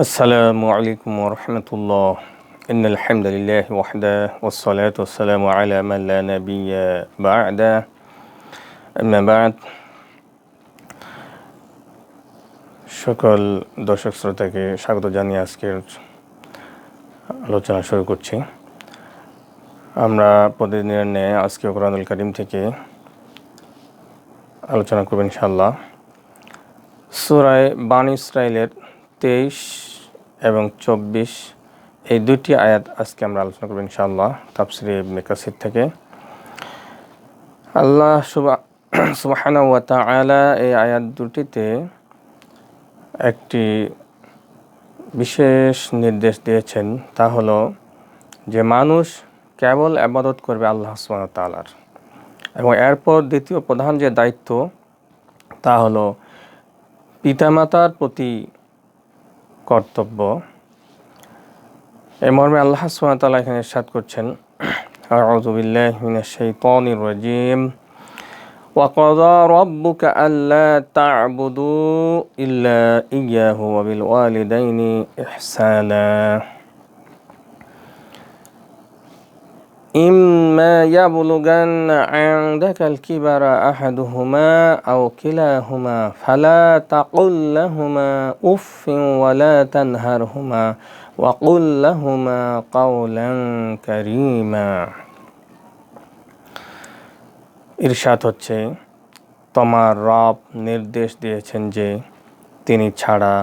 আসসালামু আলাইকুম রহমতুল্লাহ। ইন আলহামদুলিল্লাহ ওয়াহদা ওসলাত ওসালাম আলা মাল্লা নবিয়া বাদা। বাদ। সকল দর্শক শ্রোতাকে স্বাগত জানিয়ে আজকের আলোচনা শুরু করছি। আমরা প্রতিদিনের ন্যায় আজকে কোরআনুল করিম থেকে আলোচনা করবেন ইনশাআল্লাহ। সুরায় বান ইসরায়েলের তেইশ এবং চব্বিশ, এই দুটি আয়াত আজকে আমরা আলোচনা করব ইনশাআল্লাহ তাফসিরে ইবনে কাসির থেকে। আল্লাহ সুবাহানা ওয়া এই আয়াত দুটিতে একটি বিশেষ নির্দেশ দিয়েছেন, তা হলো যে মানুষ কেবল আবাদত করবে আল্লাহ সুবহানাহু ওয়া তাআলার। এবং এরপর দ্বিতীয় প্রধান যে দায়িত্ব, তা হলো পিতামাতার প্রতি কর্তব্য এই মর্মে আল্লাহ সুবহানাহু এখানে ইরশাদ করছেন আউযু বিল্লাহি মিনাশ শাইতানির রাজিম وقضى ربك ألا تعبدوا إلا إياه وبالوالدين إحسانا إما يبلغن عندك الكبر أحدهما أو كلاهما فلا تقل لهما أف ولا تنهرهما وقل لهما قولا كريما ইরশাদ হচ্ছে তোমার রব নির্দেশ দিয়েছেন যে তিনি ছাড়া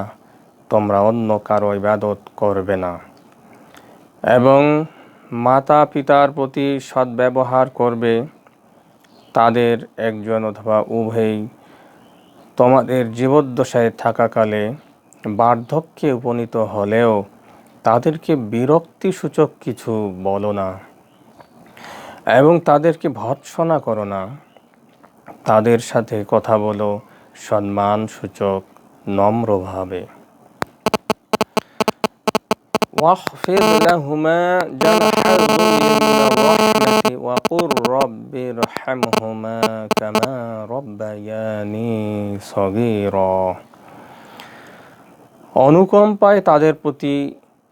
তোমরা অন্য কারো ইবাদত করবে না এবং মাতা পিতার প্রতি সদ্ব্যবহার করবে তাদের একজন অথবা উভয়ই তোমাদের জীবদ্দশায় থাকাকালে বার্ধক্যে উপনীত হলেও তাদেরকে বিরক্তিসূচক কিছু বলো না এবং তাদেরকে ভৎসনা করো না। তাদের সাথে কথা বলো সম্মানসূচক নম্রভাবে। واخفض لهما جناح الذل من الرحمة وقل رب ارحمهما كما ربياني صغيرا অনুকম্পায় তাদের প্রতি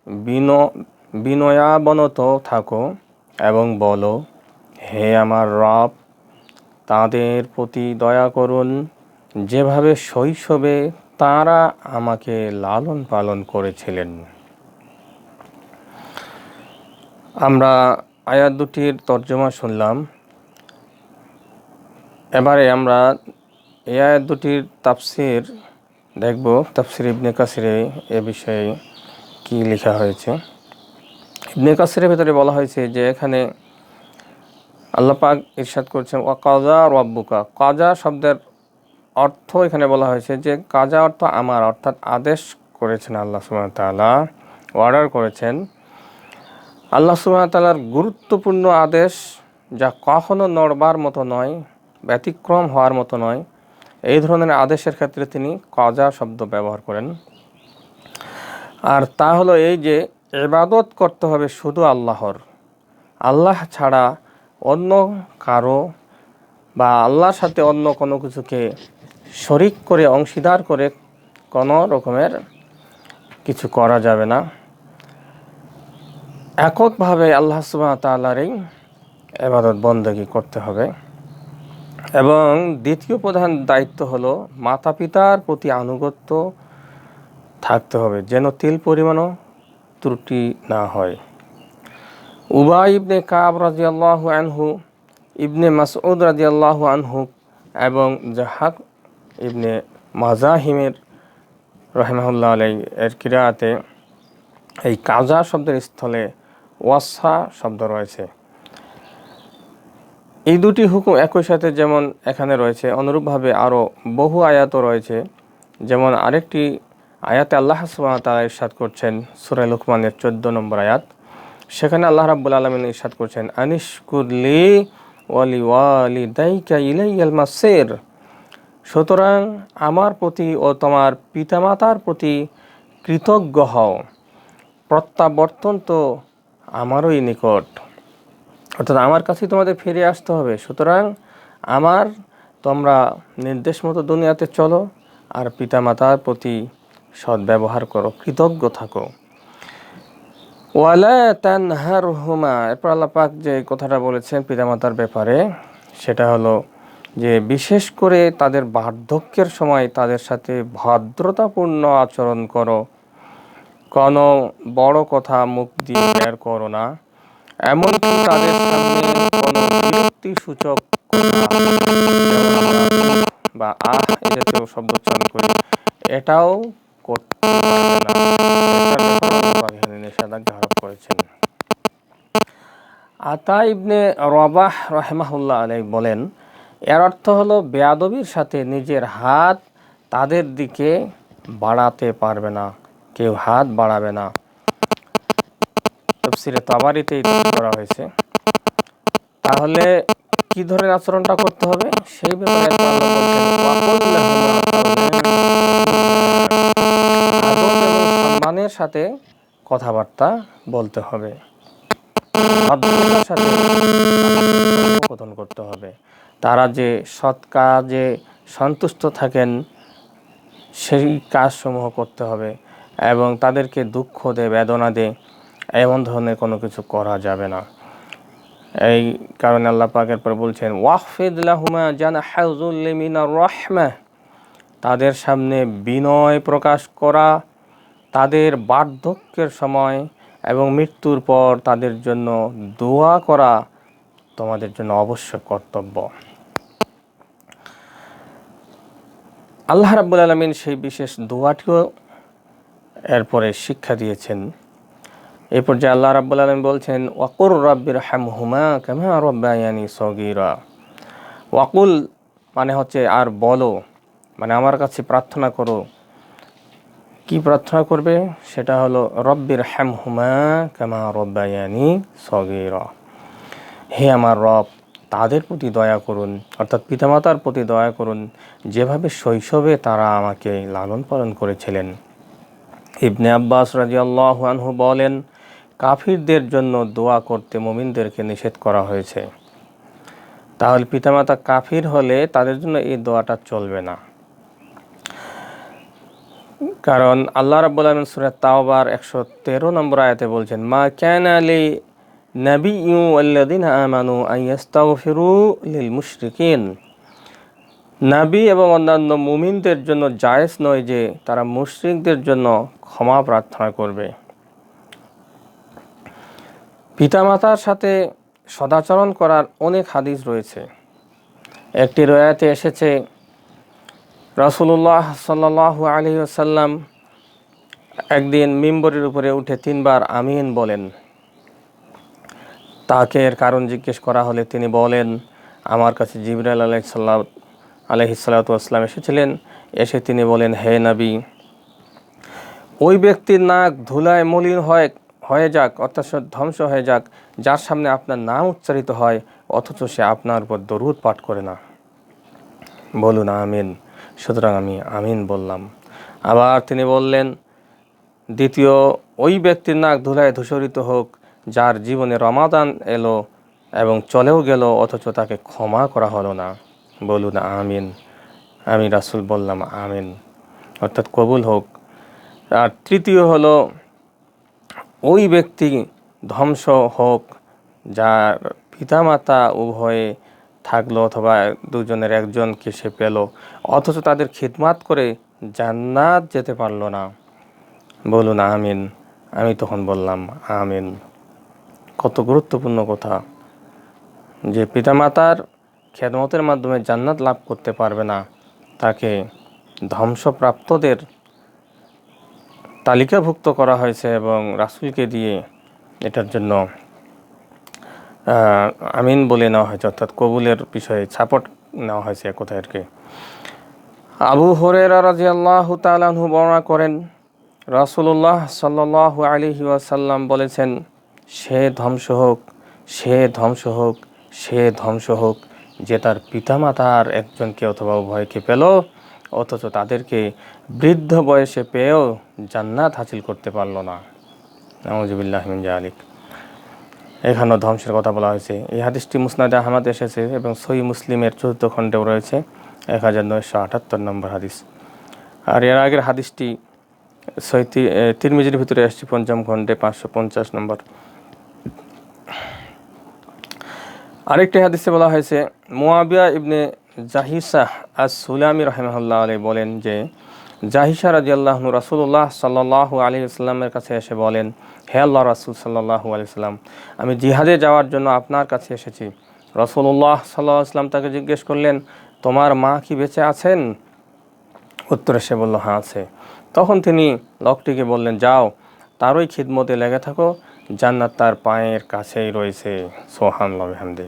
বিন বিনয়াবনত থাকো এবং বলো হে আমার রব তাদের প্রতি দয়া করুন যেভাবে শৈশবে তারা আমাকে লালন পালন করেছিলেন আমরা আয়াত দুটির তর্জমা শুনলাম। এবারে আমরা এই আয়াত দুটির তাফসির দেখব। তাফসির ইবনে কাসিরে এ বিষয়ে কি লেখা হয়েছে। ইবনে কাসিরের ভেতরে বলা হয়েছে যে এখানে আল্লাহ পাক ইরশাদ করছেন, ওয়া কাজা রব্বুকা। কাজা শব্দের অর্থ এখানে বলা হয়েছে যে কাজা অর্থ আমার, অর্থাৎ আদেশ করেছেন আল্লাহ তাআলা, অর্ডার করেছেন আল্লাহ সুবহানাহু তাআলার গুরুত্বপূর্ণ আদেশ যা কখনো নড়বার মতো নয়, ব্যতিক্রম হওয়ার মতো নয়, এই ধরনের আদেশের ক্ষেত্রে তিনি কাজা শব্দ ব্যবহার করেন। আর তা হলো এই যে এবাদত করতে হবে শুধু আল্লাহর। আল্লাহ ছাড়া অন্য কারও বা আল্লাহর সাথে অন্য কোনো কিছুকে শরিক করে, অংশীদার করে কোনো রকমের কিছু করা যাবে না। এককভাবে আল্লাহ সুবাহ তাল্লারই এবাদত বন্দী করতে হবে। এবং দ্বিতীয় প্রধান দায়িত্ব হলো মাতা পিতার প্রতি আনুগত্য থাকতে হবে, যেন তিল পরিমাণও ত্রুটি না হয়। উবা ইবনে কাব রাজিয়াল্লাহু আনহু, ইবনে মাসউদ রাজিয়াল্লাহু আনহু এবং জাহাক ইবনে মাজাহিমের রহমাহুল্লাহ আলাই এর কিরাতে এই কাজা শব্দের স্থলে ওয়াসা শব্দ রয়েছে। এই দুটি হুকুম একই সাথে যেমন এখানে রয়েছে, অনুরূপভাবে আরও বহু আয়াতও রয়েছে। যেমন আরেকটি আয়াতে আল্লাহ তারা ইরশাদ করছেন সুরাই লুকমানের চোদ্দ নম্বর আয়াত। সেখানে আল্লাহ রাব্বুল আলমিন ইরশাদ করছেন আনিশকুরলি ওয়ালি ওয়ালি দাইকা ইলাইয়াল মাসের সুতরাং আমার প্রতি ও তোমার পিতামাতার প্রতি কৃতজ্ঞ হও। প্রত্যাবর্তন তো আমারই নিকট। অর্থাৎ আমার কাছেই তোমাদের ফিরে আসতে হবে। সুতরাং আমার তোমরা নির্দেশ মতো দুনিয়াতে চলো আর পিতামাতার প্রতি সৎ ব্যবহার করো, কৃতজ্ঞ থাকো। ওয়ালা তানহার হুমা এরপর আল্লাহ পাক যে কথাটা বলেছেন পিতামাতার ব্যাপারে, সেটা হলো যে বিশেষ করে তাদের বার্ধক্যের সময় তাদের সাথে ভদ্রতাপূর্ণ আচরণ করো। কোনো বড় কথা মুখ দিয়ে করো না। এমনকি তাদের সামনে কোনো বিরক্তি সূচক বা, আহ জাতীয় শব্দ উচ্চারণ করি। এটাও করতে আরোপ করেছেন। আতা ইবনে রবাহ রহমাহুল্লাহ আলাই বলেন, এর অর্থ হলো বেয়াদবির সাথে নিজের হাত তাদের দিকে বাড়াতে পারবে না। কেউ হাত বাড়াবে না। তফসিরে তাবারিতে এই করা হয়েছে। তাহলে কি ধরনের আচরণটা করতে হবে? সেই ব্যাপারে তো আল্লাহ বলছেন, "ওয়াকুল লাহুমা কাওলান আদব এবং সম্মানের সাথে কথাবার্তা বলতে হবে। সাথে কথন করতে হবে। তারা যে সৎ কাজে সন্তুষ্ট থাকেন সেই কাজসমূহ করতে হবে এবং তাদেরকে দুঃখ দে বেদনা দে এমন ধরনের কোনো কিছু করা যাবে না। এই কারণে আল্লাহ পাকের পর বলছেন, ওয়াহফিদ লাহুমা জানা হাউজুল্লিমিনার রহমা। তাদের সামনে বিনয় প্রকাশ করা, তাদের বার্ধক্যের সময় এবং মৃত্যুর পর তাদের জন্য দোয়া করা তোমাদের জন্য অবশ্য কর্তব্য। আল্লাহ রাব্বুল আলমিন সেই বিশেষ দোয়াটিও এরপরে শিক্ষা দিয়েছেন। এই পর্যায়ে আল্লাহ রাব্বুল আলম বলছেন, ওয়াকুর রব্বির হামহুমা কেমা রব্বায়ানি সগিরা। ওয়াকুল মানে হচ্ছে, আর বলো। মানে আমার কাছে প্রার্থনা করো। কি প্রার্থনা করবে? সেটা হলো রব্বির হামহুমা কেমা রব্বায়ানি সগিরা। হে আমার রব, তাদের প্রতি দয়া করুন, অর্থাৎ পিতামাতার প্রতি দয়া করুন, যেভাবে শৈশবে তারা আমাকে লালন পালন করেছিলেন। ইবনে আব্বাস রাজিয়াল্লাহু আনহু বলেন কাফিরদের জন্য দোয়া করতে মুমিনদেরকে নিষেধ করা হয়েছে। তাহলে পিতামাতা কাফির হলে তাদের জন্য এই দোয়াটা চলবে না। কারণ আল্লাহ রাব্বুল আলামিন সূরা তাওবার 113 নম্বর আয়াতে বলছেন, মা কানা লি নাবিয়্যু ওয়াল্লাযিনা আমানু মুশরিকিন। নাবী এবং অন্যান্য মুমিনদের জন্য জায়েজ নয় যে তারা মুশরিকদের জন্য ক্ষমা প্রার্থনা করবে। পিতামাতার সাথে সদাচরণ করার অনেক হাদিস রয়েছে। একটি রয়াতে এসেছে রসুল্লাহ সাল্লাহ আলী আসাল্লাম একদিন মিম্বরের উপরে উঠে তিনবার আমিন বলেন। তাকে এর কারণ জিজ্ঞেস করা হলে তিনি বলেন, আমার কাছে জিবরাল আলাইসাল্লাম আলহিসাল্লাতাম এসেছিলেন। এসে তিনি বলেন, হে নবী, ওই ব্যক্তির নাক ধুলায় মলিন হয় হয়ে যাক অর্থাৎ ধ্বংস হয়ে যাক, যার সামনে আপনার নাম উচ্চারিত হয়, অথচ সে আপনার উপর দরুদ পাঠ করে না। বলুন, আমিন। সুতরাং আমি আমিন বললাম। আবার তিনি বললেন, দ্বিতীয়, ওই ব্যক্তির নাক ধুলায় ধূসরিত হোক, যার জীবনে রমাদান এলো এবং চলেও গেল, অথচ তাকে ক্ষমা করা হলো না। বলুন, আমিন। আমি রাসুল বললাম, আমিন। অর্থাৎ কবুল হোক। আর তৃতীয় হলো ওই ব্যক্তি ধ্বংস হোক, যার পিতামাতা উভয়ে থাকল অথবা দুজনের একজনকে সে পেল, অথচ তাদের খিদমাত করে জান্নাত যেতে পারল না। বলুন, আমিন। আমি তখন বললাম, আমিন। কত গুরুত্বপূর্ণ কথা। যে পিতামাতার খেদমতের মাধ্যমে জান্নাত লাভ করতে পারবে না, তাকে ধ্বংসপ্রাপ্তদের তালিকাভুক্ত করা হয়েছে এবং রাসুলকে দিয়ে এটার জন্য আমিন বলে নেওয়া হয়েছে, অর্থাৎ কবুলের বিষয়ে ছাপট নেওয়া হয়েছে কথায় আর কি আবু হরেরা রাজি আল্লাহ তালাহু বর্ণনা করেন রাসুল্লাহ সাল্লাহ আলিহি ওয়াসাল্লাম বলেছেন, সে ধ্বংস হোক, সে ধ্বংস হোক, সে ধ্বংস হোক, যে তার পিতামাতার একজনকে অথবা উভয়কে পেল অথচ তাদেরকে বৃদ্ধ বয়সে পেয়েও জান্নাত হাসিল করতে পারল না। নওয়াজবিল্লাহমিন জালিক এখানেও ধ্বংসের কথা বলা হয়েছে। এই হাদিসটি মুসনাদ আহমদ এসেছে এবং সই মুসলিমের চতুর্থ খণ্ডেও রয়েছে, এক হাজার নয়শো আটাত্তর নম্বর হাদিস। আর এর আগের হাদিসটি সৈতি তিরমিজির ভিতরে আসছে, পঞ্চম খণ্ডে পাঁচশো পঞ্চাশ নম্বর। আরেকটি হাদিসে বলা হয়েছে, মুয়াবিয়া ইবনে জাহিসা আস সুলামি রহমতুল্লাহ আলী বলেন যে জাহিসা রাজি আল্লাহন রাসুল্লাহ সাল্লাহ আলী ইসলামের কাছে এসে বলেন, হে আল্লাহ রাসুল সাল্লাহ আলি সাল্লাম আমি জিহাদে যাওয়ার জন্য আপনার কাছে এসেছি। রসুল্লাহ সাল্লাহ আসলাম তাকে জিজ্ঞেস করলেন, তোমার মা কি বেঁচে আছেন? উত্তরে সে বলল হ্যাঁ আছে। তখন তিনি লোকটিকে বললেন, যাও, তারই খিদমতে লেগে থাকো, জান্নাত তার পায়ের কাছেই রয়েছে। সোহান লবহামদি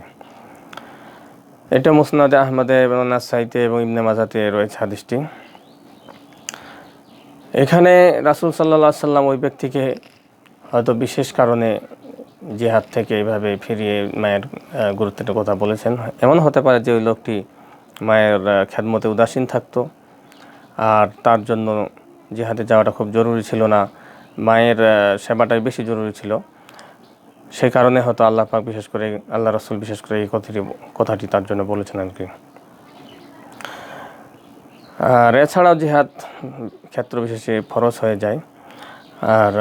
এটা মুসনাদে আহমদে এবং নাসাইতে এবং ইবনে মাজাতে রয়েছে হাদিসটি। এখানে রাসুল সাল্লাহ সাল্লাম ওই ব্যক্তিকে হয়তো বিশেষ কারণে জিহাদ থেকে এইভাবে ফিরিয়ে মায়ের গুরুত্বের কথা বলেছেন। এমন হতে পারে যে ওই লোকটি মায়ের খেদমতে উদাসীন থাকতো আর তার জন্য জিহাদে যাওয়াটা খুব জরুরি ছিল না। মায়ের সেবাটাই বেশি জরুরি ছিল। সেই কারণে হয়তো আল্লাহ পাক বিশেষ করে আল্লাহ রসুল বিশেষ করে এই কথাটি কথাটি তার জন্য বলেছেন আর কি। আর এছাড়াও জিহাদ ক্ষেত্র বিশেষে ফরজ হয়ে যায়। আর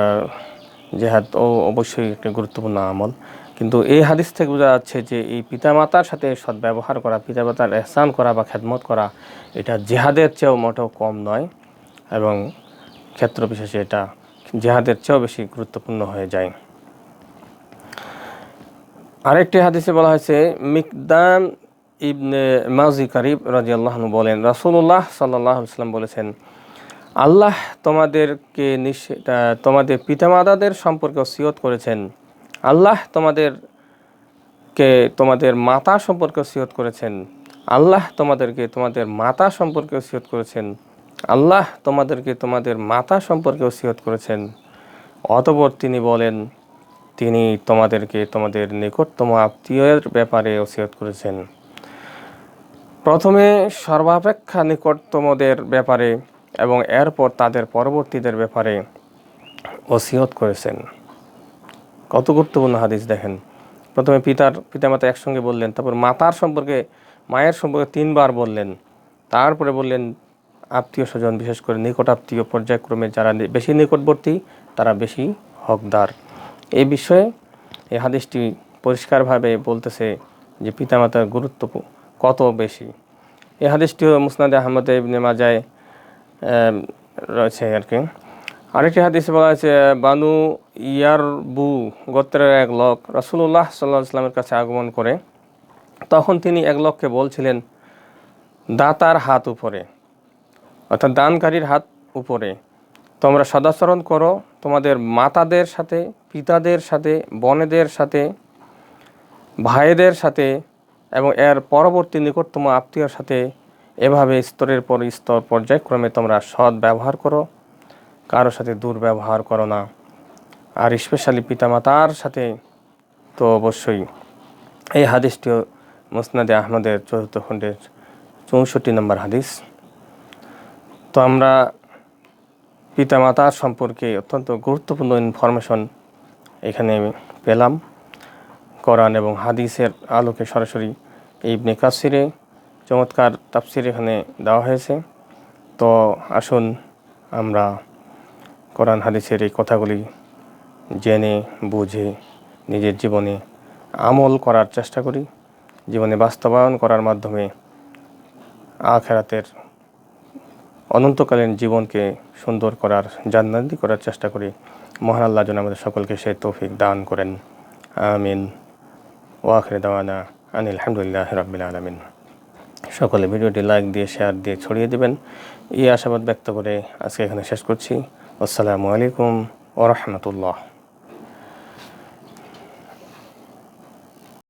জিহাদ ও অবশ্যই একটি গুরুত্বপূর্ণ আমল। কিন্তু এই হাদিস থেকে বোঝা যাচ্ছে যে এই পিতামাতার সাথে সদ্ব্যবহার করা, পিতামাতার এহসান করা বা খেদমত করা, এটা জেহাদের চেয়েও মোটেও কম নয় এবং ক্ষেত্র বিশেষে এটা জেহাদের চেয়েও বেশি গুরুত্বপূর্ণ হয়ে যায়। আরেকটি হাদিসে বলা হয়েছে মিকদান ইবনে মাজি কারিব রাজি আল্লাহনু বলেন রাসুল্লাহ সাল্লাহ সাল্লাম বলেছেন, আল্লাহ তোমাদেরকে তোমাদের পিতামাতাদের সম্পর্কে ওসিয়ত করেছেন। আল্লাহ তোমাদেরকে, তোমাদের মাতা সম্পর্কে ওসিয়ত করেছেন। আল্লাহ তোমাদেরকে, তোমাদের মাতা সম্পর্কে ওসিয়ত করেছেন। আল্লাহ তোমাদেরকে, তোমাদের মাতা সম্পর্কে ওসিয়ত করেছেন। অতপর তিনি বলেন তিনি তোমাদেরকে তোমাদের নিকটতম আত্মীয়ের ব্যাপারে ওসিয়ত করেছেন। প্রথমে সর্বাপেক্ষা নিকটতমদের ব্যাপারে এবং এরপর তাদের পরবর্তীদের ব্যাপারে ওসিয়ত করেছেন। কত গুরুত্বপূর্ণ হাদিস দেখেন। প্রথমে পিতার, পিতামাতা একসঙ্গে বললেন, তারপর মাতার সম্পর্কে, মায়ের সম্পর্কে তিনবার বললেন। তারপরে বললেন, আত্মীয় স্বজন, বিশেষ করে নিকট আত্মীয় পর্যায়ক্রমে যারা বেশি নিকটবর্তী, তারা বেশি হকদার। এই বিষয়ে এই হাদিসটি পরিষ্কারভাবে বলতেছে যে পিতামাতার গুরুত্ব কত বেশি। এই হাদিসটিও মুসনাদ আহমদ ইবনে মাজায় রয়েছে আর কি। আরেকটি হাদিসে বলা হয়েছে, বানু ইয়ারবু, গোত্রের এক লোক রসুল্লাহ সাল্লাহ ইসলামের কাছে আগমন করে। তখন তিনি এক লোককে বলছিলেন, দাতার হাত উপরে। অর্থাৎ দানকারীর হাত উপরে। তোমরা সদাচরণ করো তোমাদের মাতাদের সাথে, পিতাদের সাথে, বনেদের সাথে, ভাইদের সাথে এবং এর পরবর্তী নিকটতম আত্মীয়র সাথে এভাবে স্তরের পর স্তর পর্যায়ক্রমে তোমরা সৎ ব্যবহার করো। কারোর সাথে দুর্ব্যবহার করো না। আর স্পেশালি পিতামাতার সাথে তো অবশ্যই। এই হাদিসটিও মুসনাদে আহমদের চতুর্থ খণ্ডের চৌষট্টি নম্বর হাদিস। তো আমরা পিতামাতার সম্পর্কে অত্যন্ত গুরুত্বপূর্ণ ইনফরমেশন এখানে পেলাম। কোরআন এবং হাদিসের আলোকে সরাসরি এই কাসিরে চমৎকার তাফসির এখানে দেওয়া হয়েছে। তো আসুন আমরা কোরআন, হাদিসের এই কথাগুলি জেনে, বুঝে নিজের জীবনে আমল করার চেষ্টা করি। জীবনে বাস্তবায়ন করার মাধ্যমে আখেরাতের অনন্তকালীন জীবনকে সুন্দর করার, জান্নাতি করার চেষ্টা করি। মহান আল্লাহ যেন আমাদের সকলকে সেই তৌফিক দান করেন। আমিন। ওয়াখরে দাওয়ানা আনিল আলহামদুলিল্লাহ রবিল আলমিন। সকলে ভিডিওটি লাইক দিয়ে, শেয়ার দিয়ে ছড়িয়ে দেবেন। এই আশাবাদ ব্যক্ত করে আজকে এখানে শেষ করছি। আসসালামু আলাইকুম ওরহমতুল্লাহ